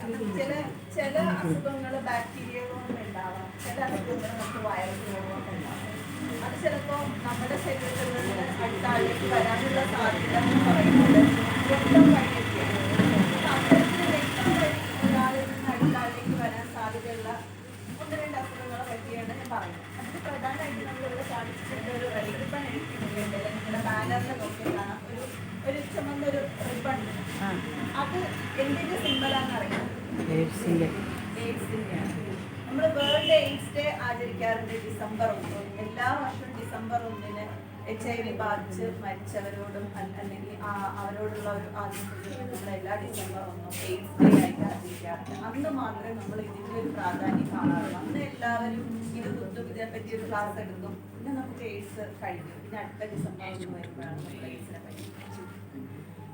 അപ്പം ചില ചില അസുഖങ്ങൾ ബാക്ടീരിയ കൊണ്ട് ഉണ്ടാവാം ചില അസുഖങ്ങൾ നമുക്ക് വൈറസ് കൊണ്ട് ഉണ്ടാവാം അത് ചിലപ്പോൾ നമ്മുടെ ശരീരത്തിൽ നിന്ന് അടുത്ത ആളിലേക്ക് വരാനുള്ള സാധ്യത എന്ന് പറയുന്നത് രക്തം വഴിയൊക്കെയാണ് അത്തരത്തിൽ രക്തം വഴി അസുഖങ്ങളെ പറ്റിയാണ് ഞാൻ പറയുന്നത് അതിൽ പ്രധാനമായിട്ട് നമ്മളിവിടെ കാണിച്ചിട്ടുണ്ട് ഒരു റിബൺ എടുക്കുന്നുണ്ട് നിങ്ങളുടെ ബാനറിൽ നോക്കിയാൽ കാണാം ഒരു ഒരു ചുമന്നൊരു റിബൺ അത് എന്തിന്റെ സിമ്പലാന്ന് അറിയാം നമ്മൾ വേൾഡ് എയ്ഡ്സ് ഡേ ആചരിക്കാറുണ്ട് ഡിസംബർ ഒന്ന്. എല്ലാ വർഷവും ഡിസംബർ ഒന്നിന് എച്ച് ഐ വി ബാധിച്ച് മരിച്ചവരോടും അല്ലെങ്കിൽ അവരോടുള്ള ഒരു ആശംസകൾ നമ്മൾ എല്ലാ ഡിസംബർ ഒന്നും എയ്ഡ്സ് ഡേ ആയിട്ട് ആചരിക്കാറുണ്ട്. അന്ന് മാത്രമേ നമ്മൾ ഇതിന്റെ ഒരു പ്രാധാന്യം കാണാറുള്ളൂ. അന്ന് എല്ലാവരും ഇത് കുത്തും ഇതിനെപ്പറ്റി ഒരു ക്ലാസ് എടുക്കും. പിന്നെ നമുക്ക് എയ്ഡ്സ് കഴിക്കും പിന്നെ അടുത്ത ഡിസംബർ വരുമ്പോഴാണ് എയ്ഡ്സിനെ പറ്റി.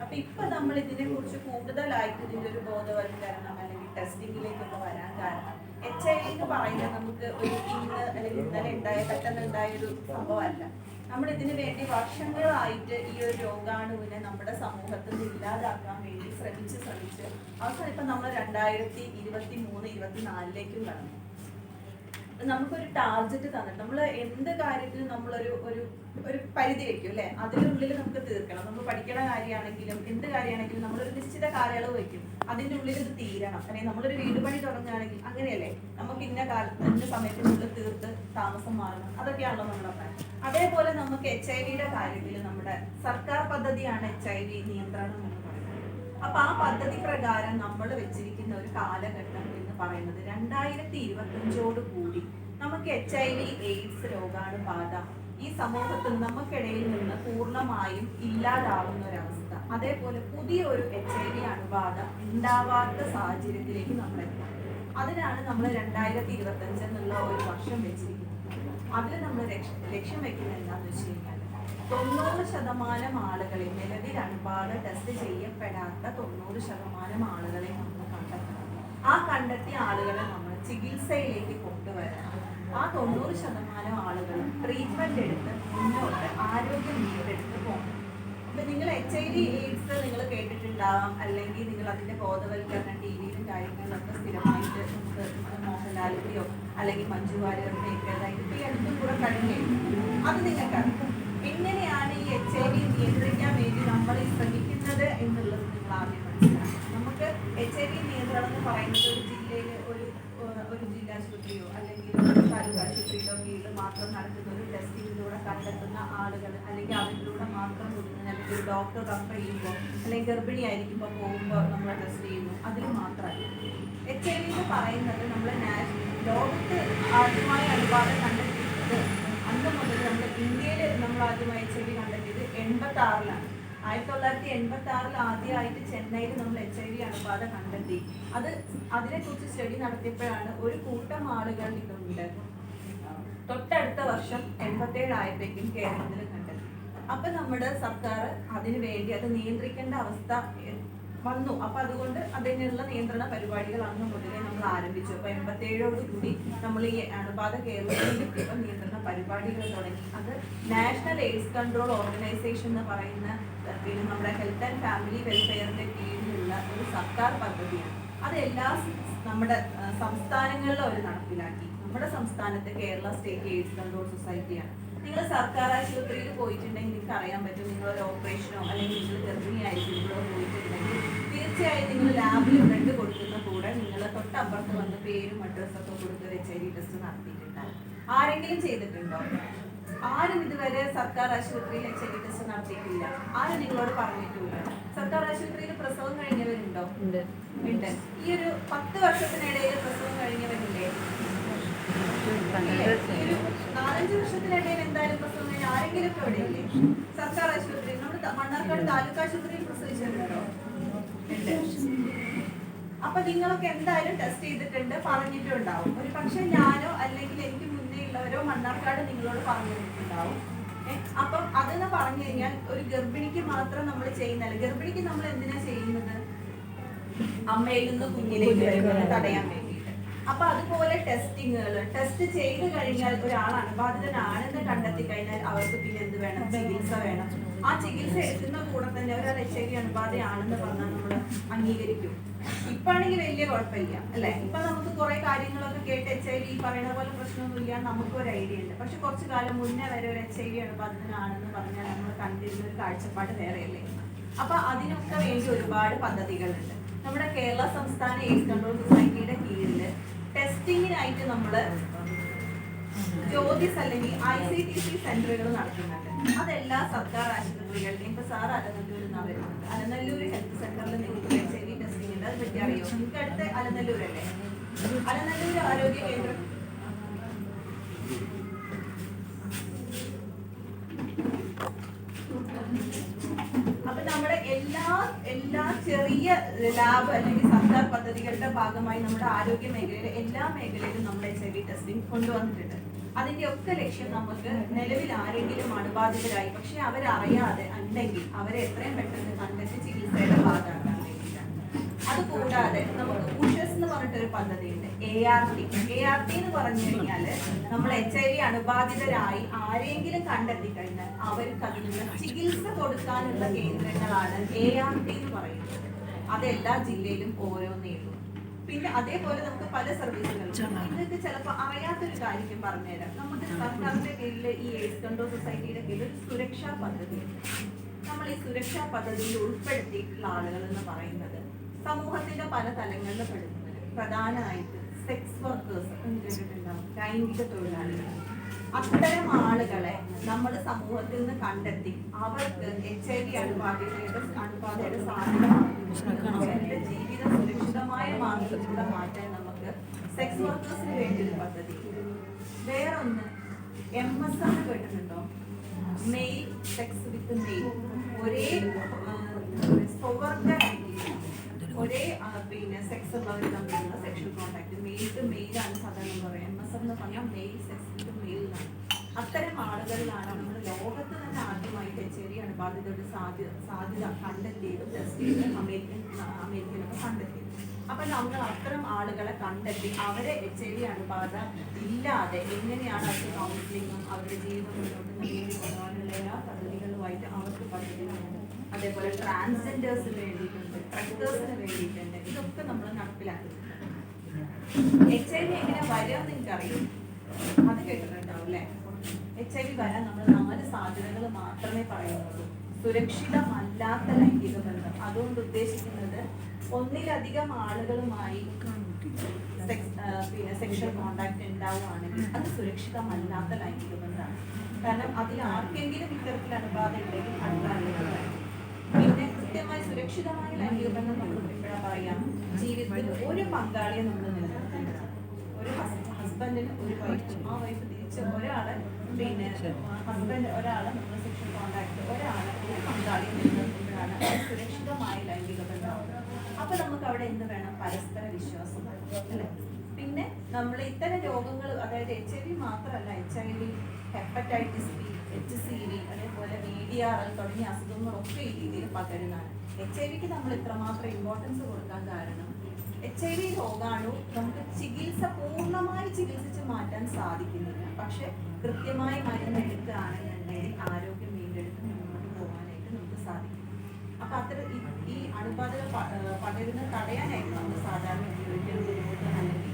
അപ്പൊ ഇപ്പൊ നമ്മൾ ഇതിനെ കുറിച്ച് കൂടുതലായിട്ട് ഇതിന്റെ ഒരു ബോധവൽക്കരണം അല്ലെങ്കിൽ ടെസ്റ്റിംഗിലേക്കൊക്കെ വരാൻ കാരണം എച്ച് ഐ വി എന്ന് പറയുന്നത് നമുക്ക് ഒരു ഇന്ന് അല്ലെങ്കിൽ ഇന്നലെ ഉണ്ടായ പെട്ടെന്ന് ഉണ്ടായ ഒരു സംഭവമല്ല. നമ്മൾ ഇതിന് വേണ്ടി വർഷങ്ങളായിട്ട് ഈ ഒരു രോഗാണുവിനെ നമ്മുടെ സമൂഹത്തിൽ ഇല്ലാതാക്കാൻ വേണ്ടി ശ്രമിച്ച് ശ്രമിച്ച് അവസാനം ഇപ്പൊ നമ്മൾ രണ്ടായിരത്തി ഇരുപത്തി മൂന്ന് ഇരുപത്തി നാലിലേക്കും കടന്നു. നമുക്കൊരു ടാർഗറ്റ് തന്നിട്ട് നമ്മൾ എന്ത് കാര്യത്തിനും നമ്മളൊരു ഒരു ഒരു പരിധി വെക്കും അല്ലെ? അതിനുള്ളിൽ നമുക്ക് തീർക്കണം. നമ്മൾ പഠിക്കണ കാര്യമാണെങ്കിലും എന്ത് കാര്യമാണെങ്കിലും നമ്മളൊരു നിശ്ചിത കാലയളവ് വെക്കും. അതിന്റെ ഉള്ളിൽ ഇത് തീരണം. അല്ലെങ്കിൽ നമ്മളൊരു വീട് പണി തുടങ്ങുകയാണെങ്കിൽ അങ്ങനെയല്ലേ? നമുക്ക് ഇന്ന കാലത്ത് ഇന്ന സമയത്തിനുള്ളിൽ തീർത്ത് താമസം മാറണം. അതൊക്കെയാണല്ലോ നമ്മുടെ പ്ലാൻ അതേപോലെ നമുക്ക് എച്ച് ഐ വിയുടെ കാര്യത്തിൽ നമ്മുടെ സർക്കാർ പദ്ധതിയാണ് എച്ച് ഐ വി നിയന്ത്രണം എന്ന് പറയുന്നത്. അപ്പൊ ആ പദ്ധതി പ്രകാരം നമ്മൾ വെച്ചിരിക്കുന്ന ഒരു കാലഘട്ടം പറയുന്നത്. രണ്ടായിരത്തി ഇരുപത്തഞ്ചോട് കൂടി നമുക്ക് എച്ച് ഐ വി എയ്ഡ്സ് രോഗാണുബാധ ഈ സമൂഹത്തിൽ നമുക്കിടയിൽ നിന്ന് പൂർണമായും ഇല്ലാതാവുന്ന ഒരവസ്ഥ അതേപോലെ പുതിയ ഒരു എച്ച് ഐ വി അണുബാധ ഉണ്ടാവാത്ത സാഹചര്യത്തിലേക്ക് നമ്മൾ എത്തണം അതിനാണ് നമ്മൾ രണ്ടായിരത്തി ഇരുപത്തഞ്ച് എന്നുള്ള ഒരു വർഷം വെച്ചിരിക്കുന്നത്. അതിൽ നമ്മൾ ലക്ഷ്യം വെക്കുന്നത് എന്താണെന്ന് വെച്ച് കഴിഞ്ഞാൽ തൊണ്ണൂറ് ശതമാനം ആളുകളെ നിലവിൽ അണുബാധ ടെസ്റ്റ് ചെയ്യപ്പെടാത്ത തൊണ്ണൂറ് ശതമാനം ആളുകളെ നമ്മൾ ആ കണ്ടെത്തിയ ആളുകളെ നമ്മൾ ചികിത്സയിലേക്ക് കൊണ്ടുവരണം. ആ തൊണ്ണൂറ് ശതമാനം ആളുകളും ട്രീറ്റ്മെന്റ് എടുത്ത് മുന്നോട്ട് ആരോഗ്യം വീണ്ടെടുത്ത് പോകണം. അപ്പൊ നിങ്ങൾ എച്ച് ഐ വി എയ്ഡ്സ് നിങ്ങൾ കേട്ടിട്ടുണ്ടാവാം. അല്ലെങ്കിൽ നിങ്ങൾ അതിന്റെ ബോധവൽക്കരണം ടി വിയിലും കാര്യങ്ങളിലൊക്കെ സ്ഥിരമായിട്ട് നമുക്ക് മോഹൻലാലിന്റെയോ അല്ലെങ്കിൽ മഞ്ജു വാര്യറുടെയോ ഒക്കെ അതായത് ഇപ്പൊ ഈ അടുത്തും കൂടെ കഴിഞ്ഞു അത് നിങ്ങൾക്കറിയാം എങ്ങനെയാണ് ഈ എച്ച് ഐ വി നിയന്ത്രിക്കാൻ വേണ്ടി നമ്മൾ ശ്രമിക്കുന്നത് എന്നുള്ളത് നിങ്ങൾ ആദ്യം നമുക്ക് എച്ച് ഐ വി നിയന്ത്രണം എന്ന് പറയുന്നത് ഒരു ജില്ലയിൽ ഒരു ഒരു ജില്ലാശുപത്രിയോ അല്ലെങ്കിൽ താലൂക്ക് ആശുപത്രിയിലോ കീഴിൽ മാത്രം നടത്തുന്ന ഒരു ടെസ്റ്റിങ്ങിലൂടെ കണ്ടെത്തുന്ന ആളുകൾ അല്ലെങ്കിൽ അവരിലൂടെ മാത്രം കൊടുക്കുന്ന അല്ലെങ്കിൽ ഒരു ഡോക്ടർ റെഫർ ചെയ്യുമ്പോൾ അല്ലെങ്കിൽ ഗർഭിണിയായിരിക്കുമ്പോൾ പോകുമ്പോൾ നമ്മൾ ടെസ്റ്റ് ചെയ്യുന്നു. അതിൽ മാത്രമല്ല. എച്ച് ഐ വി എന്ന് പറയുന്നത് നമ്മൾ ലോകത്ത് ആദ്യമായി അനുപാതം കണ്ടെത്തിയത് അന്ന് മുതൽ നമ്മൾ ഇന്ത്യയിൽ നമ്മൾ ആദ്യമായി എച്ച് ഐ വി കണ്ടെത്തിയത് എൺപത്തി ആറിലാണ് ആയിരത്തി തൊള്ളായിരത്തി എൺപത്തി ആറിൽ ആദ്യമായിട്ട് ചെന്നൈയിൽ നമ്മൾ എച്ച് ഐ വി അണുബാധ കണ്ടെത്തി. അത് അതിനെക്കുറിച്ച് സ്റ്റഡി നടത്തിയപ്പോഴാണ് ഒരു കൂട്ടം ആളുകൾ ഇതുണ്ട്. തൊട്ടടുത്ത വർഷം എൺപത്തി ആയപ്പോഴേക്കും കേരളത്തിൽ കണ്ടെത്തി. അപ്പൊ നമ്മുടെ സർക്കാർ അതിനു വേണ്ടി അത് നിയന്ത്രിക്കേണ്ട അവസ്ഥ വന്നു. അപ്പൊ അതുകൊണ്ട് അതിനുള്ള നിയന്ത്രണ പരിപാടികൾ അന്ന് മുതലേ നമ്മൾ ആരംഭിച്ചു അപ്പൊ എൺപത്തേഴോട് കൂടി നമ്മൾ ഈ അണുബാധ കേരളത്തിൽ എത്തിയപ്പോൾ നിയന്ത്രണ പരിപാടികൾ തുടങ്ങി. അത് നാഷണൽ എയ്ഡ്സ് കൺട്രോൾ ഓർഗനൈസേഷൻ എന്ന് പറയുന്ന പിന്നെ നമ്മുടെ ഹെൽത്ത് ആൻഡ് ഫാമിലി വെൽഫെയറിന്റെ കീഴിലുള്ള ഒരു സർക്കാർ പദ്ധതിയാണ്. അത് എല്ലാ നമ്മുടെ സംസ്ഥാനങ്ങളിലും അവർ നടപ്പിലാക്കി. നമ്മുടെ സംസ്ഥാനത്ത് കേരള സ്റ്റേറ്റ് എയ്ഡ്സ് കൺട്രോൾ സൊസൈറ്റിയാണ് നിങ്ങൾ സർക്കാർ ആശുപത്രിയിൽ പോയിട്ടുണ്ടെങ്കിൽ നിങ്ങൾക്ക് അറിയാൻ പറ്റും. നിങ്ങൾ ഒരു ഓപ്പറേഷനോ അല്ലെങ്കിൽ നിങ്ങൾ പോയിട്ടുണ്ടെങ്കിൽ തീർച്ചയായും നിങ്ങൾ ലാബിൽ ബ്ലഡ് കൊടുക്കുന്ന കൂടെ നിങ്ങൾ തൊട്ടപ്പുറത്ത് വന്ന് പേരും അഡ്രസ്സും ഒക്കെ കൊടുത്ത് ഒരു എച്ച് ഐ വി ടെസ്റ്റ് നടത്തിയിട്ടുണ്ടാവും. ആരെങ്കിലും ചെയ്തിട്ടുണ്ടോ? ആരും ഇതുവരെ സർക്കാർ ആശുപത്രിയിൽ എച്ച് ഐ വി ടെസ്റ്റ് നടത്തിയിട്ടില്ല. ആരും നിങ്ങളോട് പറഞ്ഞിട്ടില്ല. സർക്കാർ ആശുപത്രിയിൽ പ്രസവം കഴിഞ്ഞവരുണ്ടോ? ഉണ്ട്. ഉണ്ട്. ഈ ഒരു പത്ത് വർഷത്തിനിടയിൽ പ്രസവം കഴിഞ്ഞവരില്ലേ? നാലഞ്ച് വർഷത്തിനിടയിൽ എന്തായാലും പ്രസവം കഴിഞ്ഞ ആരെങ്കിലും ഒക്കെ ഇവിടെ ഇല്ലേ സർക്കാർ ആശുപത്രിയിൽ നമ്മുടെ മണ്ണാർക്കാട് താലൂക്ക് ആശുപത്രിയിൽ പ്രസവിച്ചിട്ടുണ്ടോ? അപ്പൊ നിങ്ങളൊക്കെ എന്തായാലും ടെസ്റ്റ് ചെയ്തിട്ടുണ്ട് പറഞ്ഞിട്ടുണ്ടാവും. ഒരു പക്ഷെ ഞാനോ അല്ലെങ്കിൽ എനിക്ക് മുന്നേ ഉള്ളവരോ മണ്ണാർക്കാട് നിങ്ങളോട് പറഞ്ഞിട്ടുണ്ടാവും. അപ്പൊ അതെന്ന് പറഞ്ഞു കഴിഞ്ഞാൽ ഒരു ഗർഭിണിക്ക് മാത്രം നമ്മൾ ചെയ്യുന്നല്ല ഗർഭിണിക്ക് നമ്മൾ എന്തിനാ ചെയ്യുന്നത്? അമ്മയിൽ നിന്ന് കുഞ്ഞിലേക്ക് തടയാൻ വേണ്ടിയിട്ട് അപ്പൊ അതുപോലെ ടെസ്റ്റിങ്ങുകൾ ടെസ്റ്റ് ചെയ്ത് കഴിഞ്ഞാൽ ഒരാൾ അണുബാധിതനാണെന്ന് കണ്ടെത്തി കഴിഞ്ഞാൽ അവർക്ക് പിന്നെ എന്ത് വേണം? ചികിത്സ വേണം. ആ ചികിത്സ എടുക്കുന്ന കൂടെ തന്നെ ഒരാൾ എച്ച് ഐ വി അണുബാധയാണെന്ന് പറഞ്ഞാൽ നമ്മൾ അംഗീകരിക്കും. ഇപ്പൊ ആണെങ്കിൽ വലിയ കുഴപ്പമില്ല അല്ലെ? ഇപ്പൊ നമുക്ക് കുറെ കാര്യങ്ങളൊക്കെ കേട്ട് എച്ച് ഐ വി പറയുന്ന പോലെ പ്രശ്നമൊന്നുമില്ല നമുക്ക് ഒരു ഐഡിയ ഉണ്ട്. പക്ഷെ കുറച്ചു കാലം മുന്നേ വരെ ഒരു എച്ച് ഐ വി അണുബാധിതനാണെന്ന് പറഞ്ഞാൽ നമ്മൾ കണ്ടിരുന്ന ഒരു കാഴ്ചപ്പാട് വേറെയല്ലേ? അപ്പൊ അതിനൊക്കെ വേണ്ടി ഒരുപാട് പദ്ധതികളുണ്ട്. നമ്മുടെ കേരള സംസ്ഥാന എയ്ഡ്സ് കൺട്രോൾ സൊസൈറ്റിയുടെ കീഴിൽ ടെസ്റ്റിങ്ങിനായിട്ട് നമ്മൾ ജ്യോതിസ് അല്ലെങ്കിൽ ഐ സി ടി സി സെന്ററുകൾ നടത്തുന്നുണ്ട്. അതെല്ലാ സർക്കാർ ആശുപത്രികളിലും ഇപ്പൊ സാർ അലനല്ലൂരിൽ നിന്നാണ് വരുന്നത്. അലനല്ലൂർ ഹെൽത്ത് സെന്ററിൽ നിങ്ങൾക്ക് എച്ച് ഐ വി ടെസ്റ്റിംഗ് ഉണ്ട്. അത് പറ്റി അറിയോ? നിങ്ങൾക്ക് അടുത്ത് അലനല്ലൂരല്ലേ? അലനല്ലൂർ ആരോഗ്യ കേന്ദ്രം. അപ്പൊ നമ്മുടെ എല്ലാ എല്ലാ ചെറിയ ലാബ് അല്ലെങ്കിൽ സർക്കാർ പദ്ധതികളുടെ ഭാഗമായി നമ്മുടെ ആരോഗ്യ മേഖലയിലെ എല്ലാ മേഖലയിലും നമ്മൾ എച്ച് ഐ വി ടെസ്റ്റിംഗ് കൊണ്ടുവന്നിട്ടുണ്ട്. അതിന്റെ ഒക്കെ ലക്ഷ്യം നമുക്ക് നിലവിൽ ആരെങ്കിലും അണുബാധിതരായി പക്ഷെ അവരറിയാതെ ഉണ്ടെങ്കിൽ അവരെ എത്രയും പെട്ടെന്ന് കണ്ടെത്തി ചികിത്സയുടെ ഭാഗമാക്കാൻ വേണ്ടിയിട്ടാണ് അതുകൂടാതെ നമുക്ക് ഉഷസ് എന്ന് പറഞ്ഞിട്ടൊരു പദ്ധതിയുണ്ട്. A R T A R T എന്ന് പറഞ്ഞു കഴിഞ്ഞാൽ നമ്മൾ എച്ച് ഐ വി അണുബാധിതരായി ആരെങ്കിലും കണ്ടെത്തി കഴിഞ്ഞാൽ അവർക്ക് അതിനുള്ള ചികിത്സ കൊടുക്കാനുള്ള കേന്ദ്രങ്ങളാണ് എ ആർ ടി എന്ന് പറയുന്നത്. അത് എല്ലാ ജില്ലയിലും ഓരോന്നേ ഉള്ളൂ. പിന്നെ അതേപോലെ നമുക്ക് പല സർവീസുകളും നിങ്ങൾക്ക് ചിലപ്പോൾ അറിയാത്തൊരു കാര്യം പറഞ്ഞുതരാം. നമ്മുടെ സർക്കാരിന്റെ കീഴിൽ ഈ എയ്ഡ്സ് കൺട്രോൾ സൊസൈറ്റിയുടെ കീഴിൽ ഒരു സുരക്ഷാ പദ്ധതി നമ്മൾ ഈ സുരക്ഷാ പദ്ധതിയിൽ ഉൾപ്പെടുത്തിയിട്ടുള്ള ആളുകൾ എന്ന് പറയുന്നത് സമൂഹത്തിന്റെ പല തലങ്ങളിൽ പെടുന്നത്. പ്രധാനമായിട്ട് സെക്സ് വർക്കേഴ്സ് ലൈംഗിക തൊഴിലാളികൾ. അത്തരം ആളുകളെ നമ്മൾ സമൂഹത്തിൽ നിന്ന് കണ്ടെത്തി അവർക്ക് എച്ച് ഐ വി അണുബാധയുടെ അണുബാധയുടെ സാധ്യത ജീവിതം സുരക്ഷിതമായ മാർഗത്തിലൂടെ മാറ്റാൻ നമുക്ക് സെക്സ് വർക്കേഴ്സിന് വേണ്ടി ഒരു പദ്ധതി. വേറൊന്ന് എം എസ് എന്ന് കേട്ടിട്ടുണ്ടോ? മെയിൽ സെക്സ് വിത്ത് മെയിൽ ഒരേ സ്വവർഗ ഒരേ പിന്നെ സെക്സ് ഉള്ളവർ തമ്മിലുള്ള sexual contact male to male ആണ് സാധാരണ പറയുക എം എസ് എന്ന് പറഞ്ഞാൽ മെയിൽ സെക്സ് മെയിൽ മെയിലാണ് അത്തരം ആളുകളിലാണ് നമ്മൾ ലോകത്ത് തന്നെ ആദ്യമായിട്ട് എച്ച് അണുബാധിതയുടെ സാധ്യത സാധ്യത കണ്ടെത്തിയത് ടെസ്റ്റ് ചെയ്ത് അമേരിക്കൻ അമേരിക്കനൊക്കെ കണ്ടെത്തി അപ്പൊ നമ്മൾ അത്തരം ആളുകളെ കണ്ടെത്തി അവരെ എച്ച് ഐ വി അണുബാധ ഇല്ലാതെ എങ്ങനെയാണ് അവർക്ക് കൗൺസിലിങ്ങും അവരുടെ ജീവിതം മുന്നോട്ട് കൊണ്ടുപോകാനുള്ള എല്ലാ പദ്ധതികളുമായിട്ട് അവർക്ക് പദ്ധതികളുണ്ട് അതേപോലെ ട്രാൻസ്ജെൻഡേഴ്സിന് വേണ്ടിയിട്ടുണ്ട് ട്രക്കേഴ്സിന് വേണ്ടിയിട്ടുണ്ട് ഇതൊക്കെ നമ്മൾ നടപ്പിലാക്കുന്നുണ്ട് എച്ച് ഐ വി എങ്ങനെ വരുമെന്ന് എനിക്കറിയും അത് കേട്ടിട്ടുണ്ടാവും അല്ലേ എച്ച് ഐ വി വരാൻ നമ്മൾ നാല് സാധ്യതകൾ മാത്രമേ പറയുന്നുള്ളൂ സുരക്ഷിതമല്ലാത്ത ലൈംഗിക ബന്ധം അതുകൊണ്ട് ഉദ്ദേശിക്കുന്നത് ഒന്നിലധികം ആളുകളുമായി പിന്നെ സെക്ഷൽ കോണ്ടാക്ട് ഉണ്ടാവുകയാണെങ്കിൽ അത് സുരക്ഷിതമല്ലാത്ത ലൈംഗിക ബന്ധമാണ് കാരണം അതിൽ ആർക്കെങ്കിലും ഇത്തരത്തിൽ അണുബാധ ഉണ്ടെങ്കിൽ കൃത്യമായി സുരക്ഷിതമായ ലൈംഗിക ബന്ധം നമ്മൾ എപ്പോഴാ പറയാം. ജീവിതത്തിൽ ഒരു പങ്കാളിയെ നമ്മൾ നിലനിർത്തേണ്ടതാണ് ഒരു ഹസ്ബൻഡിന് ഒരു വൈഫ് ആ വൈഫ് തിരിച്ച് ഒരാൾ പിന്നെ ഹസ്ബൻഡ് ഒരാൾ നമ്മൾ സെക്ഷൽ കോണ്ടാക്ട് ഒരാൾ ഒരു പങ്കാളിയെ നിലനിർത്തുമ്പോഴാണ് സുരക്ഷിതമായ ലൈംഗിക ബന്ധം അപ്പൊ നമുക്ക് അവിടെ എന്ത് വേണം? പരസ്പര വിശ്വാസം അല്ലെ? പിന്നെ നമ്മൾ ഇത്തരം രോഗങ്ങൾ അതായത് എച്ച് ഐ വി മാത്രമല്ല H I V hepatitis B H C V അതേപോലെ വി ഡി ആർ എൽ തുടങ്ങിയ അസുഖങ്ങളൊക്കെ ഈ രീതിയിൽ പകരുന്നതാണ്. എച്ച് ഐ വിക്ക് നമ്മൾ ഇത്രമാത്രം ഇമ്പോർട്ടൻസ് കൊടുക്കാൻ കാരണം എച്ച് ഐ വി രോഗാണു നമുക്ക് ചികിത്സ പൂർണമായി ചികിത്സിച്ച് മാറ്റാൻ സാധിക്കുന്നില്ല. പക്ഷെ കൃത്യമായി മരുന്ന് എടുക്കുകയാണെന്നുണ്ടെങ്കിൽ ആരോഗ്യം വീണ്ടെടുത്ത് മുന്നോട്ട് പോകാനായിട്ട് നമുക്ക് സാധിക്കും അപ്പൊ അത്ര ഈ- അണുബാധകൾ പ- ഏഹ് പടരുന്നത് തടയാനായിട്ട് നമ്മൾ സാധാരണ ഉപയോഗിക്കുന്നത് അല്ലെങ്കിൽ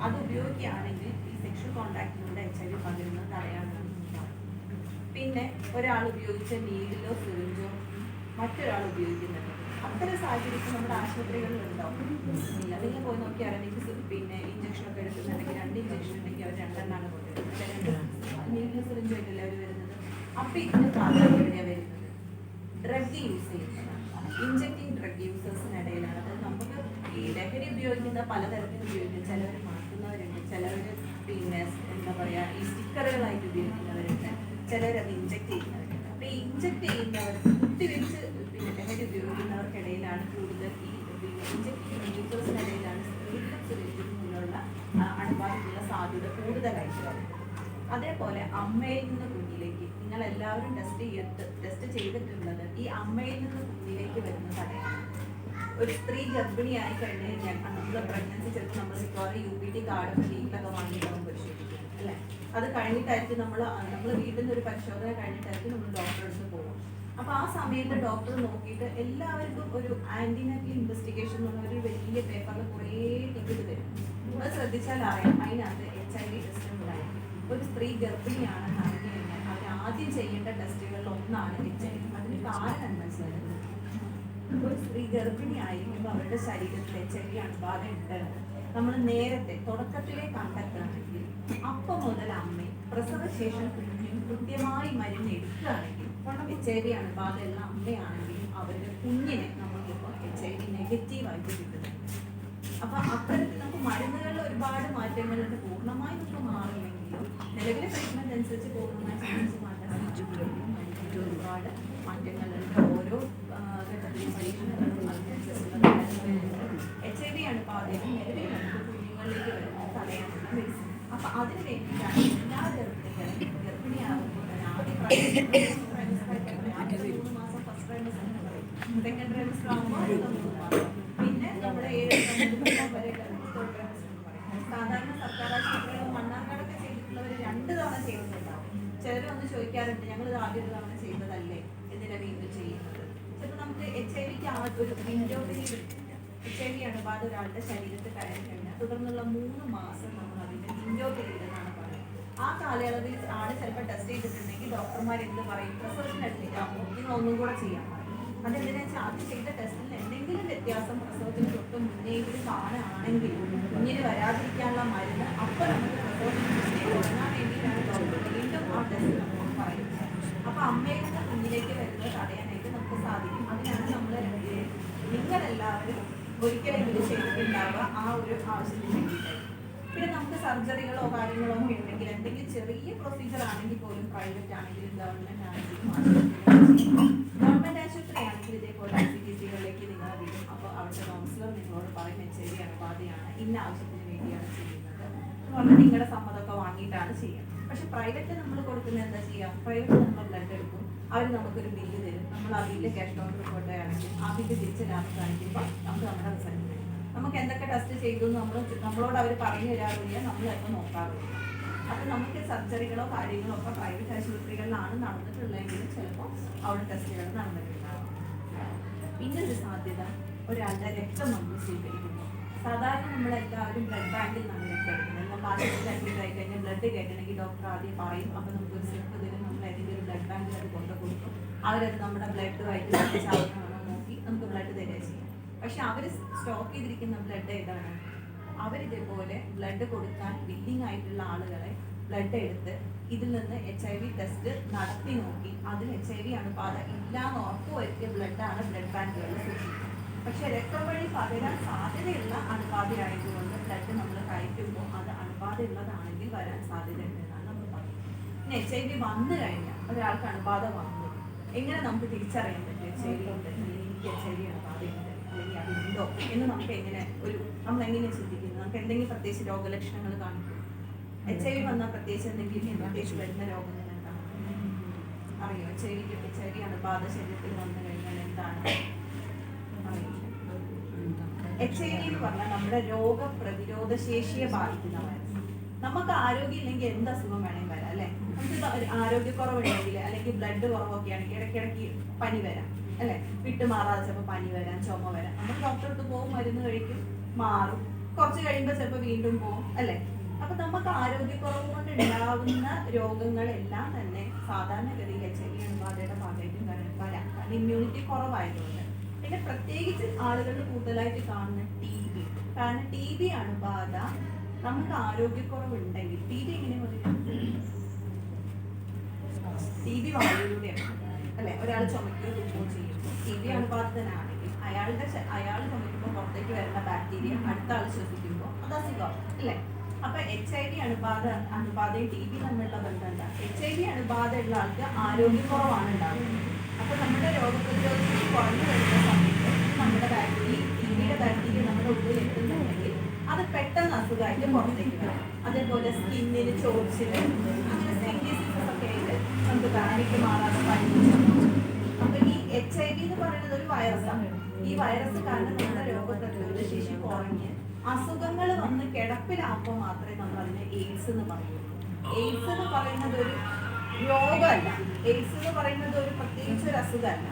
അത് ഉപയോഗിക്കുകയാണെങ്കിൽ ഈ സെക്ഷൽ കോണ്ടാക്ടിലൂടെ എച്ച് ഐ വി പകരുന്നത് തടയാനാണ് പിന്നെ ഒരാൾ ഉപയോഗിച്ച നീഡിലോ സിറിഞ്ചോ മറ്റൊരാൾ ഉപയോഗിക്കുന്നുണ്ട്. അത്തരം സാഹചര്യത്തിൽ നമ്മുടെ ആശുപത്രികളിൽ ഉണ്ടാവും ഇല്ല. നിങ്ങൾ പോയി നോക്കിയാൽ പിന്നെ ഇഞ്ചക്ഷൻ ഒക്കെ എടുക്കുന്നുണ്ടെങ്കിൽ രണ്ട് ഇഞ്ചക്ഷൻ ഉണ്ടെങ്കിൽ അവർ രണ്ടെണ്ണാണ് കൊണ്ടുവരുന്നത്. നീഡിലോ സിറിഞ്ചോ ആയിട്ടല്ലേ അവർ വരുന്നത്? അപ്പൊ ഇതിന് പ്രാധാന്യം എവിടെയാണ് വരുന്നത്? ഡ്രഗ് യൂസ് ചെയ്യുന്നതാണ്. ഇഞ്ചക്റ്റിംഗ് ഡ്രഗ് യൂസേഴ്സിനിടയിലാണ് അത് നമുക്ക് ഈ ലഹരി ഉപയോഗിക്കുന്ന പലതരത്തിൽ ഉപയോഗിക്കും. ചിലവർ മാറ്റുന്നവരുണ്ട്. ചിലവർ പിന്നെ എന്താ പറയുക ഈ സ്റ്റിക്കറുകളായിട്ട് ഉപയോഗിക്കുന്നവരുണ്ട്. ചിലരത് ഇഞ്ചക്ട് ചെയ്യുന്നവരുണ്ട്. അപ്പൊ ഈ ഇഞ്ചക്ട് ചെയ്യുന്നവർക്ക് കുത്തിവെച്ച് പിന്നെ ലഹരി ഉപയോഗിക്കുന്നവർക്കിടയിലാണ് കൂടുതൽ ഈ പിന്നെ ഇഞ്ചക്ട് ചെയ്യുന്ന യൂസേഴ്സിനിടയിലാണ് സ്ത്രീകളുള്ള അണുബാധയ്ക്കുള്ള സാധ്യത കൂടുതലായിട്ട് അതേപോലെ അമ്മയിൽ നിന്ന് കുഞ്ഞിലേക്ക് നിങ്ങൾ എല്ലാവരും ടെസ്റ്റ് ചെയ്ത് ടെസ്റ്റ് ചെയ്തിട്ടുള്ളത് ഈ അമ്മയിൽ നിന്ന് കുഞ്ഞിലേക്ക് വരുന്ന തടയാണ് ഒരു സ്ത്രീ ഗർഭിണിയായി കഴിഞ്ഞ് കഴിഞ്ഞാൽ നമ്മൾ പ്രഗ്നൻസി ചിലപ്പോൾ നമ്മൾ മിക്കവാറും യു പി ടി കാർഡ് പരിശോധിക്കുന്നത് അല്ലേ അത് കഴിഞ്ഞിട്ടായിരിക്കും നമ്മൾ നമ്മൾ വീട്ടിൽ നിന്ന് ഒരു പരിശോധന കഴിഞ്ഞിട്ടായിരിക്കും നമ്മൾ ഡോക്ടറെ അടുത്ത് പോകും. അപ്പൊ ആ സമയത്ത് ഡോക്ടർ നോക്കിയിട്ട് എല്ലാവർക്കും ഒരു ആന്റിനറ്റൽ ഇൻവെസ്റ്റിഗേഷൻ എന്ന് ഒരു വലിയ പേപ്പറിൽ കുറേ ടിക്കറ്റ് തരും. അത് ശ്രദ്ധിച്ചാൽ അറിയാം അതിനകത്ത് എച്ച് ഐ വി ടെസ്റ്റ് ഉണ്ടായിരിക്കും ഒരു സ്ത്രീ ഗർഭിണിയാണെന്ന് അറിഞ്ഞു കഴിഞ്ഞാൽ അവർ ആദ്യം ചെയ്യേണ്ട ടെസ്റ്റുകളിൽ ഒന്നാണ് എച്ച് ഐ വി അതിന് കാരണം മനസ്സിലായിരുന്നു ഒരു സ്ത്രീ ഗർഭിണി ആയിരിക്കുമ്പോൾ അവരുടെ ശരീരത്തിൽ എച്ച് ഐ വി അണുബാധ ഉണ്ടെന്ന് നമ്മൾ നേരത്തെ തുടക്കത്തിലെ കണ്ടെത്തുകയാണെങ്കിൽ അപ്പ മുതൽ അമ്മയും പ്രസവശേഷം കുഞ്ഞും കൃത്യമായി മരുന്ന് എടുക്കുകയാണെങ്കിൽ എച്ച് ഐ വി അണുബാധയുള്ള അമ്മയാണെങ്കിലും അവരുടെ കുഞ്ഞിനെ നമുക്കിപ്പോൾ എച്ച് ഐ വി നെഗറ്റീവായിട്ട് കിട്ടുന്നത്. അപ്പൊ അത്തരത്തിൽ നമുക്ക് മരുന്നുകളിൽ ഒരുപാട് മാറ്റങ്ങളുണ്ട് പൂർണമായി നമുക്ക് മാറില്ലെങ്കിലും നിലവിലെ ട്രീറ്റ്മെന്റ് അനുസരിച്ച് പൂർണമായി ചികിത്സിച്ച് ചുറ്റും മരുന്നുകളിൽ ഒരുപാട് മാറ്റങ്ങളുണ്ട് ഓരോ ഘട്ടത്തിലും പരീക്ഷണങ്ങളും എച്ച് ഐ വി ആണ് പാതയിൽ നിലവിൽ നമുക്ക് കുഞ്ഞുങ്ങളിലേക്ക് വരുന്നത് തടയാനുള്ള മെഡിസിൻ അപ്പൊ അതിന് വേണ്ടിയിട്ടാണ് എല്ലാ ഗർഭിണികളും ഗർഭിണിയാകുമ്പോൾ ആദ്യം മൂന്ന് മാസം ഫസ്റ്റ് പ്രൈമസ് എന്ന് പറയും സെക്കൻഡ് പ്രൈമസ് ആകുമ്പോൾ പിന്നെ നമ്മുടെ ഏഴ് വരെ ട്രൈമസ്റ്റർ സാധാരണ സർക്കാർ ആശുപത്രികളും ഞങ്ങൾ ഇത് ആദ്യം തവണ ചെയ്യുന്നതല്ലേ എന്തിനാ വീണ്ടും ചെയ്യുന്നത്? ചിലപ്പോൾ നമുക്ക് എച്ച് ഐ വിക്ക് ആ ഒരു window period H I V അണുബാധ ഒരാളുടെ ശരീരത്തിൽ കയറി കഴിഞ്ഞാൽ തുടർന്നുള്ള മൂന്ന് മാസം നമ്മൾ അതിന്റെ വിൻഡോ പീരീഡ് എന്നാണ് പറയുന്നത്. ആ കാലയളവിൽ ആണ് ചിലപ്പോൾ ടെസ്റ്റ് ചെയ്തിട്ടുണ്ടെങ്കിൽ ഡോക്ടർമാർ എന്ത് പറയും? പ്രസവത്തിന് അടുത്തേക്കാകുമ്പോൾ നിങ്ങൾ ഒന്നും കൂടെ ചെയ്യാൻ പറയും. അതെന്തിനാ വെച്ചാൽ ചെയ്ത ടെസ്റ്റിൽ എന്തെങ്കിലും വ്യത്യാസം പ്രസവത്തിന് തൊട്ട് മുന്നേങ്കിലും കാണുകയാണെങ്കിൽ കുഞ്ഞിന് വരാതിരിക്കാനുള്ള മരുന്ന് അപ്പോൾ നമുക്ക് പ്രസവത്തിന് തുടങ്ങാൻ വേണ്ടിയിട്ടാണ് ഡോക്ടർ വീണ്ടും ആ ടെസ്റ്റ് പറയുന്നത് അപ്പൊ അമ്മയിൽ നിന്ന് കുഞ്ഞിലേക്ക് വരുന്നത് തടയാനായിട്ട് നമുക്ക് സാധിക്കും. അതിനാണ് നമ്മൾ നിങ്ങളെല്ലാവരും ഒരിക്കലെങ്കിലും ചെയ്തിട്ടുണ്ടാവുക. ആ ഒരു ആവശ്യത്തിന് വേണ്ടിയിട്ടായിരിക്കും പിന്നെ നമുക്ക് സർജറികളോ കാര്യങ്ങളോ ഒന്നും ഉണ്ടെങ്കിൽ എന്തെങ്കിലും ചെറിയ പ്രൊസീജിയർ ആണെങ്കിൽ പോലും പ്രൈവറ്റ് ആണെങ്കിലും ഗവൺമെന്റ് ആണെങ്കിലും ഗവൺമെന്റ് ആശുപത്രി ആണെങ്കിൽ ഇതേപോലെ ഐ സി ടി സികളിലേക്ക് നിങ്ങൾ വിടും. അപ്പോൾ അവിടുത്തെ കൗൺസിലർ നിങ്ങളോട് പറയുന്ന ശരിയാണ് ബാധയാണ് ഇന്ന ആവശ്യത്തിന് വേണ്ടിയാണ് ചെയ്യുന്നത്. അതുകൊണ്ട് നിങ്ങളുടെ സമ്മതമൊക്കെ വാങ്ങിയിട്ടാണ് ചെയ്യുന്നത്. പക്ഷെ പ്രൈവറ്റ് നമ്മൾ കൊടുക്കുന്ന എന്താ ചെയ്യാം? പ്രൈവറ്റ് നമ്മൾ ബ്ലഡ് എടുക്കും. അവർ നമുക്കൊരു ബില്ല് തരും. നമ്മൾ ആ ബില്ല് ക്യാഷ് കൗണ്ടർ കൊണ്ടുപോയാണെങ്കിൽ ആ ബില്ല് തിരിച്ച് ലാഭം കാണിക്കുമ്പോൾ നമുക്ക് നമ്മുടെ റിസൾട്ട് തരും നമുക്ക് എന്തൊക്കെ ടെസ്റ്റ് ചെയ്തു നമ്മൾ നമ്മളോട് അവർ പറഞ്ഞു തരാറില്ല നമ്മൾ എപ്പോൾ നോക്കാറില്ല അപ്പം നമുക്ക് സർജറികളോ കാര്യങ്ങളോ ഒക്കെ പ്രൈവറ്റ് ആശുപത്രികളിലാണ് നടന്നിട്ടുള്ളതെങ്കിലും ചിലപ്പോൾ അവിടെ ടെസ്റ്റുകൾ നടന്നിട്ടുണ്ടാവും. പിന്നെ ഒരു സാധ്യത ഒരാളുടെ രക്തം നമ്മൾ സ്വീകരിക്കുന്നു. സാധാരണ നമ്മളെല്ലാവരും ബ്ലഡ് ബാങ്കിൽ നിന്നാണ് രക്തം എടുക്കുന്നത്. ആയി കഴിഞ്ഞാൽ ബ്ലഡ് കേട്ടണമെങ്കിൽ ഡോക്ടർ ആദ്യം പറയും. അപ്പോൾ നമുക്ക് ഒരു സ്ലിപ്പ് തരും. നമ്മൾ ഏതെങ്കിലും ഒരു ബ്ലഡ് ബാങ്കിൽ അത് കൊണ്ടു കൊടുക്കും. അവരത് നമ്മുടെ ബ്ലഡ് ബ്ലഡുമായിട്ട് സാധനമാണോ നോക്കി നമുക്ക് ബ്ലഡ് തരിക ചെയ്യും. പക്ഷെ അവർ സ്റ്റോക്ക് ചെയ്തിരിക്കുന്ന ബ്ലഡ് ഏതാണ്? അവരിതേപോലെ ബ്ലഡ് കൊടുക്കാൻ വില്ലിംഗ് ആയിട്ടുള്ള ആളുകളെ ബ്ലഡ് എടുത്ത് ഇതിൽ നിന്ന് എച്ച് ഐ വി ടെസ്റ്റ് നടത്തി നോക്കി. അതിൽ എച്ച് ഐ വി അണുബാധ ഇല്ലാന്ന് ഉറപ്പ് വരുത്തിയ ബ്ലഡാണ് ബ്ലഡ് ബാങ്കുകളിൽ സൂക്ഷിക്കുന്നത് പക്ഷെ രക്തം വഴി പകരാൻ സാധ്യതയുള്ള അണുബാധയായതുകൊണ്ട് ബ്ലഡ് നമ്മൾ കയറ്റുമ്പോൾ അത് അണുബാധയുള്ളതാണെങ്കിൽ വരാൻ സാധ്യതയുണ്ട് എന്നാണ് നമ്മൾ പറയുന്നത്. പിന്നെ എച്ച് ഐ വി വന്നു കഴിഞ്ഞാൽ ഒരാൾക്ക് അണുബാധ വന്നു. എങ്ങനെ നമുക്ക് തിരിച്ചറിയാൻ പറ്റും? എച്ച് ഐ വി ഉണ്ട്? എനിക്ക് എച്ച് ഐ വി അണുബാധയുണ്ട്. അല്ലെങ്കിൽ അതുണ്ടോ? എന്ന് നമുക്ക് എങ്ങനെ ഒരു നമ്മൾ എങ്ങനെ ചിന്തിക്കുന്നത് നമുക്ക് എന്തെങ്കിലും പ്രത്യേകിച്ച് രോഗലക്ഷണങ്ങൾ കാണിക്കും. എച്ച് ഐ വി വന്നാൽ പ്രത്യേകിച്ച് എന്തെങ്കിലും പ്രത്യേകിച്ച് വരുന്ന രോഗങ്ങൾ എന്താണ്? അറിയോ? എച്ച് ഐ വിക്ക് എച്ച് ഐ വി അണുബാധ ശരീരത്തിൽ വന്നു കഴിഞ്ഞാൽ എന്താണ്? എച്ച് ഐ വി എന്ന് പറഞ്ഞാൽ നമ്മുടെ രോഗപ്രതിരോധ ശേഷിയെ ബാധിക്കുന്ന വൈറസ് നമുക്ക് ആരോഗ്യം ഇല്ലെങ്കിൽ എന്ത് അസുഖം വേണമെങ്കിൽ വരാം അല്ലെ? നമുക്ക് ആരോഗ്യക്കുറവുണ്ടെങ്കിൽ അല്ലെങ്കിൽ ബ്ലഡ് കുറവൊക്കെ ആണെങ്കിൽ ഇടയ്ക്കിടയ്ക്ക് പനി വരാം അല്ലെ? വിട്ടുമാറാതെ ചിലപ്പോൾ പനി വരാം ചുമ വരാം. നമ്മൾ ഡോക്ടറെ അടുത്ത് പോകും മരുന്ന് കഴിക്കും മാറും. കുറച്ച് കഴിയുമ്പോൾ ചിലപ്പോൾ വീണ്ടും പോകും അല്ലെ? അപ്പൊ നമുക്ക് ആരോഗ്യക്കുറവ് കൊണ്ട് ഉണ്ടാവുന്ന രോഗങ്ങളെല്ലാം തന്നെ സാധാരണഗതിയിൽ എച്ച് ഐ വി അണുബാധയുടെ ഭാഗമായിട്ടും വരാം. കാരണം ഇമ്മ്യൂണിറ്റി കുറവായതുകൊണ്ട്. പിന്നെ പ്രത്യേകിച്ച് ആളുകളിൽ കൂടുതലായിട്ട് കാണുന്ന ടി ബി കാരണം ടി ബി അണുബാധ നമുക്ക് ആരോഗ്യക്കുറവുണ്ടെങ്കിൽ ടി ബി എങ്ങനെ ടി ബി വായുവിലൂടെയാണ്. അല്ലെ? ഒരാൾ തുപ്പുകയോ ചെയ്യുമ്പോൾ ടി ബി അണുബാധിതനാണെങ്കിൽ അയാളുടെ അയാൾ ചുമക്കുമ്പോൾ പുറത്തേക്ക് വരുന്ന ബാക്ടീരിയ അടുത്ത ആൾ ശ്വസിക്കുമ്പോൾ അത് അസുഖം. അല്ലേ? അപ്പൊ എച്ച് ഐ വി അണുബാധ അണുബാധയും ടി ബി തമ്മിലുള്ള ബന്ധം എന്താ? എച്ച് ഐ വി അണുബാധയുള്ള ആൾക്ക് ആരോഗ്യക്കുറവാണ് ഉണ്ടാകുന്നത് അപ്പൊ നമ്മുടെ രോഗപ്രതിരോധ ശേഷി കുറഞ്ഞു വരുന്ന സമയത്ത് നമ്മുടെ ബാക്ടീരിയ ടി ബിയുടെ ബാക്ടീരിയ നമ്മുടെ ഉള്ളിൽ എത്തുന്നുണ്ടെങ്കിൽ അത് പെട്ടെന്ന് അസുഖമായിട്ട് പുറത്തേക്ക് വരും. അതേപോലെ സ്കിന്നിന് ചോർച്ചിൽ അങ്ങനെ സ്കിൻ ഡിസീസസ് ഒക്കെ ആയിട്ട് നമുക്ക് കാണാനിക്ക് മാറാതെ പനി അപ്പൊ ഈ എച്ച് ഐ വി എന്ന് പറയുന്നത് ഒരു വൈറസാണ് ഈ വൈറസ് കാരണം നമ്മുടെ രോഗപ്രതിരോധ ശേഷി കുറഞ്ഞ് അസുഖങ്ങൾ വന്ന് കിടപ്പിലാക്കുമ്പോൾ മാത്രമേ നമ്മൾ അതിനെ എയ്ഡ്സ് എന്ന് പറയുള്ളൂ. എയ്ഡ്സ് എന്ന് പറയുന്നത് ഒരു രോഗമല്ല. എയ്ഡ്സ് എന്ന് പറയുന്നത് ഒരു പ്രത്യേകിച്ച് ഒരു അസുഖമല്ല.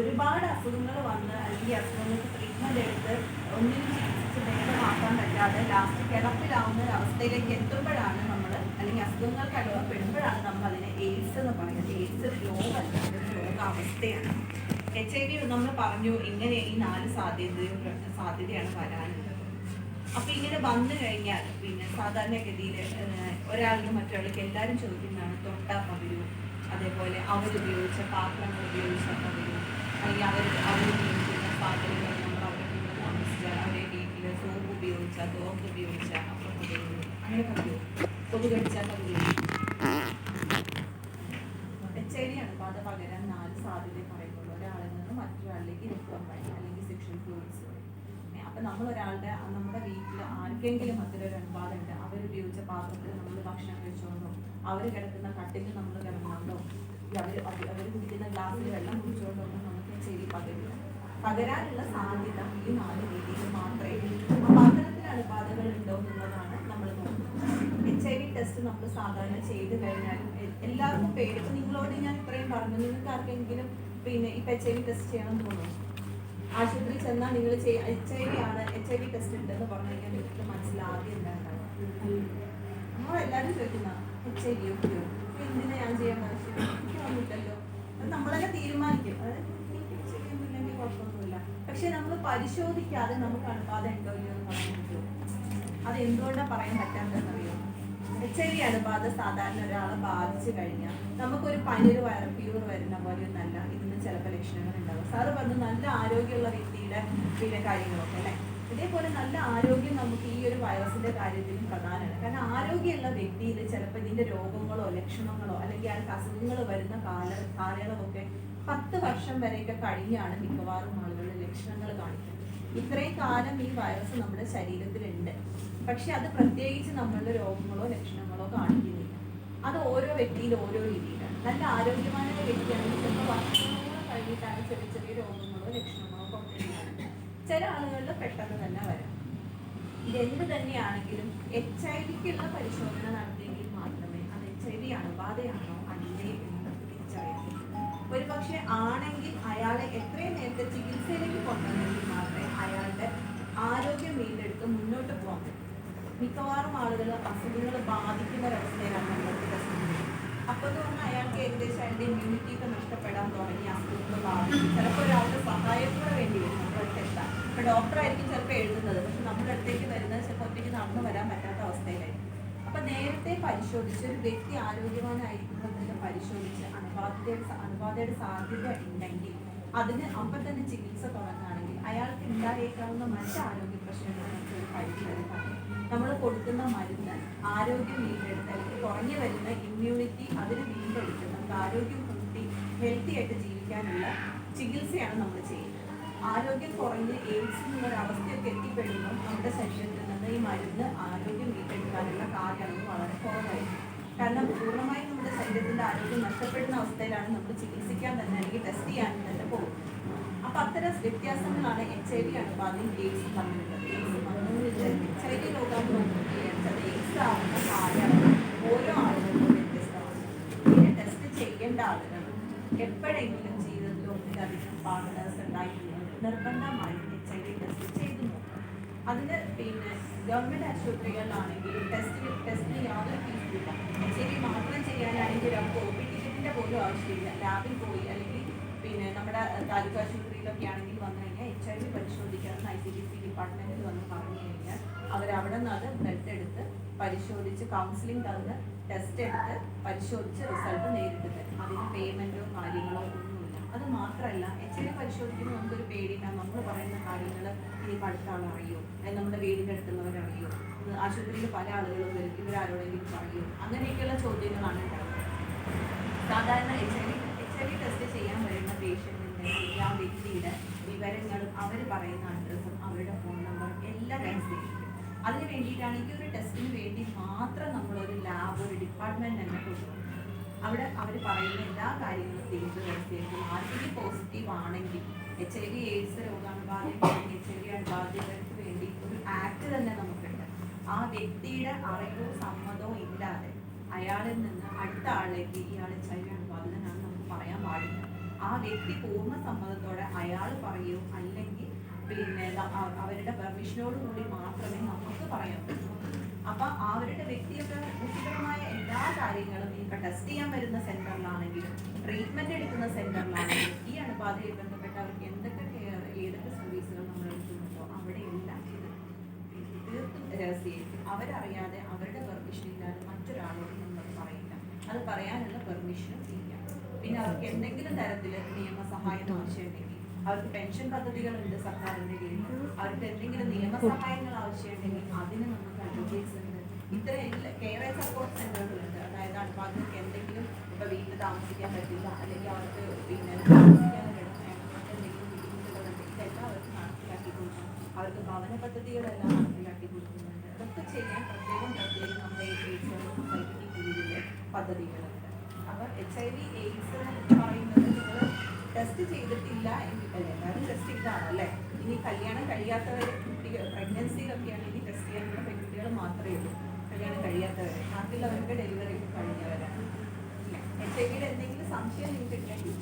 ഒരുപാട് അസുഖങ്ങൾ വന്ന് അല്ലെങ്കിൽ അസുഖങ്ങൾക്ക് ട്രീറ്റ്മെന്റ് എടുത്ത് ഒന്നിനും ചികിത്സിച്ച് ഭേദമാക്കാൻ പറ്റാതെ ലാസ്റ്റ് കിടപ്പിലാവുന്ന ഒരു അവസ്ഥയിലേക്ക് എത്തുമ്പോഴാണ് നമ്മൾ അല്ലെങ്കിൽ അസുഖങ്ങൾക്ക് അനുഭവപ്പെടുമ്പോഴാണ് നമ്മൾ അതിനെ എയ്ഡ്സ് എന്ന് പറയുന്നത്. എയ്ഡ്സ് രോഗമല്ല രോഗാവസ്ഥയാണ്. എച്ച് ഐ വി നമ്മൾ പറഞ്ഞു ഇങ്ങനെ ഈ നാല് സാധ്യതയും സാധ്യതയാണ് വരാനുള്ളത്. അപ്പൊ ഇങ്ങനെ വന്നു കഴിഞ്ഞാൽ പിന്നെ സാധാരണഗതിയിൽ ഒരാൾക്ക് മറ്റൊരാൾക്ക് എല്ലാവരും ചോദിക്കുന്നതാണ് തൊട്ട പകരൂ അതേപോലെ അവരുപയോഗിച്ച പാത്രങ്ങൾ ഉപയോഗിച്ച പകരൂ അല്ലെങ്കിൽ അവർ അവരുപയോഗിക്കുന്ന പാത്രങ്ങൾ നമ്മൾ അവരുടെ കൂടെ താമസിച്ചാൽ അവരെ വീട്ടിൽ സോപ്പ് ഉപയോഗിച്ച തോക്ക് ഉപയോഗിച്ച അപ്പം അങ്ങനെ എച്ച് ഐ വി അണുബാധ പകരാൻ നാല് സാധ്യത പറയുമ്പോൾ ഒരാളിൽ നിന്ന് മറ്റൊരാളിലേക്ക് രക്തം വഴി അല്ലെങ്കിൽ സെക്ഷൽ ഫ്ലൂയിഡ്സ് നമ്മൾ ഒരാളുടെ നമ്മുടെ വീട്ടിൽ ആർക്കെങ്കിലും മറ്റൊരു അണുബാധ ഉണ്ട് അവരുപയോഗിച്ച പാത്രത്തിൽ നമ്മൾ ഭക്ഷണം കഴിച്ചുകൊണ്ടോ അവർ കിടക്കുന്ന കട്ടിൽ നമ്മൾ കിടന്നുകൊണ്ടോ അവർ അവർ കുടിക്കുന്ന ഗ്ലാസ്സിൽ വെള്ളം കുടിച്ചുകൊണ്ടോ ഒന്നും നമുക്ക് ചെയ്തി പകരില്ല പകരാനുള്ള സാധ്യത ഈ നാല് രീതിയിൽ മാത്രമേ പാത്രത്തിന് അനുപാതങ്ങൾ ഉണ്ടോ എന്നുള്ളതാണ് നമ്മൾ നോക്കുന്നത്. എച്ച് ഐ വി ടെസ്റ്റ് നമ്മൾ സാധാരണ ചെയ്ത് കഴിഞ്ഞാലും എല്ലാവർക്കും പേര് നിങ്ങളോട് ഞാൻ ഇത്രയും പറഞ്ഞു. നിങ്ങൾക്ക് ആർക്കെങ്കിലും പിന്നെ ഇപ്പൊ എച്ച് ഐ വി ടെസ്റ്റ് ചെയ്യണം തോന്നുന്നു? ആശുപത്രിയിൽ ചെന്നാൽ നിങ്ങൾ എച്ച് ഐ വി ആണ് എച്ച് ഐ വി ടെസ്റ്റ് ഉണ്ടെന്ന് പറഞ്ഞു കഴിഞ്ഞാൽ നിങ്ങൾക്ക് മനസ്സിലാദ്യം എന്താണ് നമ്മളെല്ലാവരും ചോദിക്കുന്ന എച്ച് ഐ വി ഒക്കെയോ എന്തിനാ ഞാൻ ചെയ്യാൻ ആവശ്യം അത് നമ്മളൊക്കെ തീരുമാനിക്കും. അതായത് എനിക്ക് എച്ച് ഐ വി ഒന്നും ഇല്ലെങ്കിൽ കുഴപ്പമൊന്നുമില്ല. പക്ഷെ നമ്മൾ പരിശോധിക്കാതെ നമുക്ക് അണുബാധ ഉണ്ടോ ഇല്ലയോ എന്ന് പറയാൻ അത് എന്തുകൊണ്ടാണ് പറയാൻ പറ്റാത്തതെന്നറിയോ എച്ച് ഐ വി അണുബാധ സാധാരണ ഒരാളെ ബാധിച്ചു കഴിഞ്ഞാൽ നമുക്കൊരു പനി ഒരു ഫീവർ വരുന്ന പോലെ നല്ല ഇതിന് ചിലപ്പോൾ ലക്ഷണങ്ങൾ ഉണ്ടാവും. സാറ് പറഞ്ഞു നല്ല ആരോഗ്യമുള്ള വ്യക്തിയുടെ പിന്നെ കാര്യങ്ങളൊക്കെ അല്ലേ? ഇതേപോലെ നല്ല ആരോഗ്യം നമുക്ക് ഈ ഒരു വൈറസിന്റെ കാര്യത്തിലും പ്രധാനമാണ്. കാരണം ആരോഗ്യമുള്ള വ്യക്തിയിൽ ചിലപ്പോൾ ഇതിന്റെ രോഗങ്ങളോ ലക്ഷണങ്ങളോ അല്ലെങ്കിൽ അയാൾക്ക് അസുഖങ്ങൾ വരുന്ന കാല കാലയളവൊക്കെ പത്ത് വർഷം വരെയൊക്കെ കഴിഞ്ഞാണ് മിക്കവാറും ആളുകളുടെ ലക്ഷണങ്ങൾ കാണിക്കുന്നത്. ഇത്രയും കാലം ഈ വൈറസ് നമ്മുടെ ശരീരത്തിലുണ്ട്. പക്ഷെ അത് പ്രത്യേകിച്ച് നമ്മളുടെ രോഗങ്ങളോ ലക്ഷണങ്ങളോ കാണിക്കുന്നില്ല. അത് ഓരോ വ്യക്തിയിലും ഓരോ രീതിയിലാണ്. നല്ല ആരോഗ്യമായ വ്യക്തിയാണെങ്കിൽ ചിലപ്പോൾ വർഷങ്ങളോ കഴിഞ്ഞിട്ടാണ് ചെറിയ ചെറിയ രോഗങ്ങളോ ലക്ഷണങ്ങളോ പുറത്തേക്ക് ചില ആളുകളിൽ പെട്ടെന്ന് തന്നെ വരാം. ഇതെന്ത് തന്നെയാണെങ്കിലും എച്ച് ഐ വിക്കുള്ള പരിശോധന നടത്തിയെങ്കിൽ മാത്രമേ അത് എച്ച് ഐ വി അണുബാധയാണോ അല്ലേ എന്ന് തിരിച്ചറിയാം ഒരു പക്ഷെ ആണെങ്കിൽ അയാളെ എത്രയും നേരത്തെ ചികിത്സയിലേക്ക് കൊണ്ടുവന്നെങ്കിൽ മാത്രമേ അയാളുടെ ആരോഗ്യം വീണ്ടെടുത്ത് മുന്നോട്ട് പോകാൻ പറ്റൂ. മിക്കവാറും ആളുകൾ അസുഖങ്ങൾ ബാധിക്കുന്ന ഒരവസ്ഥയിലാണ് നമ്മൾക്ക് പ്രശ്നം അപ്പോൾ എന്ന് പറഞ്ഞാൽ അയാൾക്ക് ഏകദേശം അയാളുടെ ഇമ്മ്യൂണിറ്റി ഒക്കെ നഷ്ടപ്പെടാൻ തുടങ്ങി അസുഖങ്ങൾ ബാധിക്കും. ചിലപ്പോൾ ഒരാളുടെ സഹായത്തിന് വേണ്ടി വരും. നമ്മുടെ അടുത്ത് എത്താൻ ഇപ്പോൾ ഡോക്ടറായിരിക്കും ചിലപ്പോൾ എഴുതുന്നത്. പക്ഷെ നമ്മുടെ അടുത്തേക്ക് വരുന്നത് ചിലപ്പോൾ ഒറ്റയ്ക്ക് നടന്നു വരാൻ പറ്റാത്ത അവസ്ഥയിലായിരിക്കും. അപ്പൊ നേരത്തെ പരിശോധിച്ച് ഒരു വ്യക്തി ആരോഗ്യവാനായിരിക്കുമ്പോൾ തന്നെ പരിശോധിച്ച് അണുബാധയുടെ അണുബാധയുടെ സാധ്യത ഉണ്ടെങ്കിൽ അതിന് അപ്പം തന്നെ ചികിത്സ തുടങ്ങുകയാണെങ്കിൽ അയാൾക്ക് ഉണ്ടായേക്കാവുന്ന മറ്റ് ആരോഗ്യ പ്രശ്നങ്ങൾ നമുക്ക് ഒരു പരിധി വരെ നമ്മൾ കൊടുക്കുന്ന മരുന്ന് ആരോഗ്യം വീണ്ടെടുത്ത് അല്ലെങ്കിൽ കുറഞ്ഞു വരുന്ന ഇമ്മ്യൂണിറ്റി അതിന് വീണ്ടെടുത്ത് നമുക്ക് ആരോഗ്യം കൂട്ടി ഹെൽത്തി ആയിട്ട് ജീവിക്കാനുള്ള ചികിത്സയാണ് നമ്മൾ ചെയ്യുന്നത്. ആരോഗ്യം കുറഞ്ഞ് എയ്ഡ്സ് എന്നുള്ള അവസ്ഥയൊക്കെ എത്തിപ്പെടുമ്പോൾ നമ്മുടെ ശരീരത്തിൽ നിന്ന് ഈ മരുന്ന് ആരോഗ്യം വീണ്ടെടുക്കാനുള്ള കാലയളവ് വളരെ കുറവായിരിക്കും. കാരണം പൂർണമായും നമ്മുടെ ശരീരത്തിന്റെ ആരോഗ്യം നഷ്ടപ്പെടുന്ന അവസ്ഥയിലാണ് നമ്മൾ ചികിത്സിക്കാൻ തന്നെ അല്ലെങ്കിൽ ടെസ്റ്റ് ചെയ്യാൻ തന്നെ അത്തരം വ്യത്യാസങ്ങളാണ് എച്ച് ഐ വി അണുബാധയും എയ്ഡ്സും തമ്മിലുള്ളത്. എയ്ഡ്സ് വന്നതിന് എച്ച് ഐ വി രോഗം എയ്ഡ്സ് ആവുന്ന കാലയളവ് ഓരോ ആളുകൾക്കും വ്യത്യസ്തമാണ്. ഇതിനെ ടെസ്റ്റ് ചെയ്യേണ്ട ആളുകൾ എപ്പോഴെങ്കിലും ജീവിതത്തിൽ ഒന്നിലധികം പാർട്ട്നേഴ്സ് ഉണ്ടായിട്ടുണ്ടെങ്കിൽ നിർബന്ധമായും എച്ച് ഐ വി ടെസ്റ്റ് ചെയ്തു നോക്കാം അതിന് പിന്നെ ഗവൺമെന്റ് ആശുപത്രികളിലാണെങ്കിൽ ടെസ്റ്റ് ടെസ്റ്റിന് യാതൊരു ഫീസില്ല എച്ച് ഐ വി മാത്രം ചെയ്യാനാണെങ്കിൽ ഒരാൾക്ക് ഒ പി ടിക്കറ്റിന്റെ പോലും ആവശ്യമില്ല. ലാബിൽ പോയി അല്ലെങ്കിൽ പിന്നെ നമ്മുടെ താലൂക്ക് ആശുപത്രിയിലൊക്കെ ആണെങ്കിൽ വന്നു കഴിഞ്ഞാൽ എച്ച് ഐ വി പരിശോധിക്കണം ഐ സി ഡി സി ഡിപ്പാർട്ട്മെന്റിൽ വന്ന് പറഞ്ഞു കഴിഞ്ഞാൽ അവരവിടെ നിന്ന് അത് ബ്ലഡ് എടുത്ത് പരിശോധിച്ച് കൗൺസിലിംഗ് തന്ന് ടെസ്റ്റ് എടുത്ത് പരിശോധിച്ച് റിസൾട്ട് നേരിട്ട് തരും അതിന് പേയ്മെന്റോ കാര്യങ്ങളോ ഒന്നുമില്ല. അത് മാത്രമല്ല എച്ച് ഐ വി പരിശോധിക്കുമ്പോൾ നമുക്കൊരു പേടിയില്ല നമ്മൾ പറയുന്ന കാര്യങ്ങൾ ഇനി അടുത്ത ആളറിയോ അല്ലെങ്കിൽ നമ്മുടെ വീടിന്റെ അടുത്തുള്ളവരറിയോ ആശുപത്രിയിൽ പല ആളുകളും വരും ഇവരാരോടെങ്കിലും പറയോ? അങ്ങനെയൊക്കെയുള്ള ചോദ്യങ്ങളാണ് ഉണ്ടാവുന്നത് സാധാരണ H I V H I V test ചെയ്യാൻ വരുന്ന പേഷ്യന്റിന്റെ ആ വ്യക്തിയുടെ വിവരങ്ങളും അവർ പറയുന്ന അഡ്രസ്സും അവരുടെ ഫോൺ നമ്പറും എല്ലാം രഹസ്യമായിരിക്കും അതിന് വേണ്ടിയിട്ടാണ് ഈ ഒരു ടെസ്റ്റിന് വേണ്ടി മാത്രം നമ്മളൊരു ലാബ് ഒരു ഡിപ്പാർട്ട്മെന്റ് തന്നെ കൊടുക്കുന്നത് അവിടെ അവർ പറയുന്ന എല്ലാ കാര്യങ്ങളും തിരിച്ചു രഹസ്യമായിരിക്കും ആർക്കും പോസിറ്റീവ് ആണെങ്കിൽ എച്ച് ഐ വി എയ്ഡ്സ് രോഗാണുബാധയ്ക്ക് എച്ച് ഐ വി അണുബാധിതർക്ക് വേണ്ടി ഒരു ആക്ട് തന്നെ നമുക്കുണ്ട്. ആ വ്യക്തിയുടെ അറിവോ സമ്മതമോ ഇല്ലാതെ അയാളിൽ നിന്ന് അടുത്ത ആളിലേക്ക് ഇയാൾ എച്ച് ഐ വി അണുബാധിതനാണ് ആ വ്യക്തി പൂർണ സമ്മതത്തോടെ അയാൾ പറയൂ അല്ലെങ്കിൽ പിന്നെ അവരുടെ പെർമിഷനോട് കൂടി മാത്രമേ നമുക്ക് പറയാൻ പറ്റൂ അപ്പൊ അവരുടെ വ്യക്തിയുടെ ബുദ്ധിപരമായ എല്ലാ കാര്യങ്ങളും ഇപ്പൊ ടെസ്റ്റ് ചെയ്യാൻ വരുന്ന സെന്ററിലാണെങ്കിലും ട്രീറ്റ്മെന്റ് എടുക്കുന്ന സെന്ററിലാണെങ്കിലും ഈ അണുബാധയിൽ ബന്ധപ്പെട്ട് അവർക്ക് എന്തൊക്കെ കെയർ ഏതൊക്കെ സർവീസുകൾ നമ്മൾ എടുക്കുന്നുണ്ടോ അവിടെയെല്ലാം ഇത് തീർത്തും രഹസ്യമായിരിക്കും. അവരറിയാതെ അവരുടെ പെർമിഷൻ ഇല്ലാതെ മറ്റൊരാളോട് നമ്മൾ പറയില്ല. അത് പറയാനുള്ള പെർമിഷനും ഇല്ല. പിന്നെ അവർക്ക് എന്തെങ്കിലും തരത്തിൽ നിയമസഹായം ആവശ്യമുണ്ടെങ്കിൽ അവർക്ക് പെൻഷൻ പദ്ധതികളുണ്ട് സർക്കാരിന്റെ കീഴിൽ അവർക്ക് എന്തെങ്കിലും നിയമസഹായങ്ങൾ ആവശ്യമുണ്ടെങ്കിൽ അതിന് നമുക്ക് അഡ്വക്കേറ്റ്സ് ഉണ്ട്. ഇത്രയും കെയർ സപ്പോർട്ട് സെന്ററുകളുണ്ട് അതായത് അണുബാധകർക്ക് എന്തെങ്കിലും ഇപ്പൊ വീട്ടിൽ താമസിക്കാൻ പറ്റില്ല അല്ലെങ്കിൽ അവർക്ക് പിന്നെ താമസിക്കാൻ എന്തെങ്കിലും ബുദ്ധിമുട്ടുകളുണ്ട് ഇതെല്ലാം അവർക്ക് നടപ്പിലാക്കി കൊടുക്കും അവർക്ക് ഭവന പദ്ധതികളെല്ലാം നടപ്പിലാക്കി കൊടുക്കുന്നുണ്ട്. അതൊക്കെ ചെയ്യാൻ പ്രത്യേകം പ്രത്യേകം നമ്മുടെ സൊസൈറ്റിക്ക് കീഴിൽ പദ്ധതികളുണ്ട് അപ്പോൾ എച്ച് ഐ വി എയ്ഡ്സ് പറയുന്നത് നിങ്ങൾ ടെസ്റ്റ് ചെയ്തിട്ടില്ല എങ്കിൽ എല്ലാവരും ടെസ്റ്റ് ചെയ്താണ് അല്ലേ? ഇനി കല്യാണം കഴിയാത്തവർ കുട്ടികൾ പ്രഗ്നൻസിയിലൊക്കെയാണ് ഇനി ടെസ്റ്റ് ചെയ്യാനുള്ള പെൺകുട്ടികൾ മാത്രമേ ഉള്ളൂ. കല്യാണം കഴിയാത്തവരെ ബാക്കിയുള്ളവർക്ക് ഡെലിവറി കഴിഞ്ഞവരാണ്. എച്ച് ഐ വിയുടെ എന്തെങ്കിലും സംശയം നിങ്ങൾക്ക് ഉണ്ടെങ്കിൽ